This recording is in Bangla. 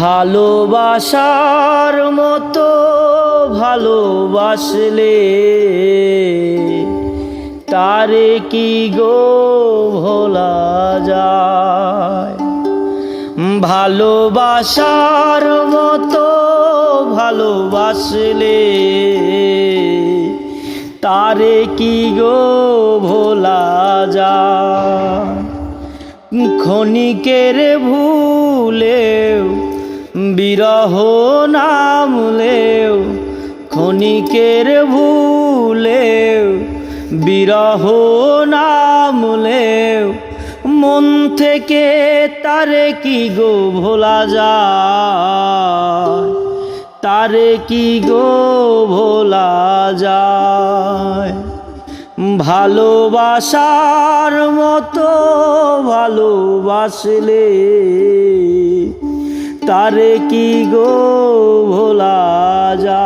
ভালোবাসার মতো ভালোবাসলে তারে কি গো ভোলা যায়? ভালোবাসার মতো ভালোবাসলে তারে কি গো ভোলা যায়? ক্ষণিকের ভুলেও বিরহ নামলেও ক্ষণিকের ভুলেও, বিরহ নামলেও মন থেকে তারে কি গো ভোলা যায়? তারে কি গো ভোলা যায়? ভালোবাসার মতো ভালোবাসলে তারে কি গো ভোলা যা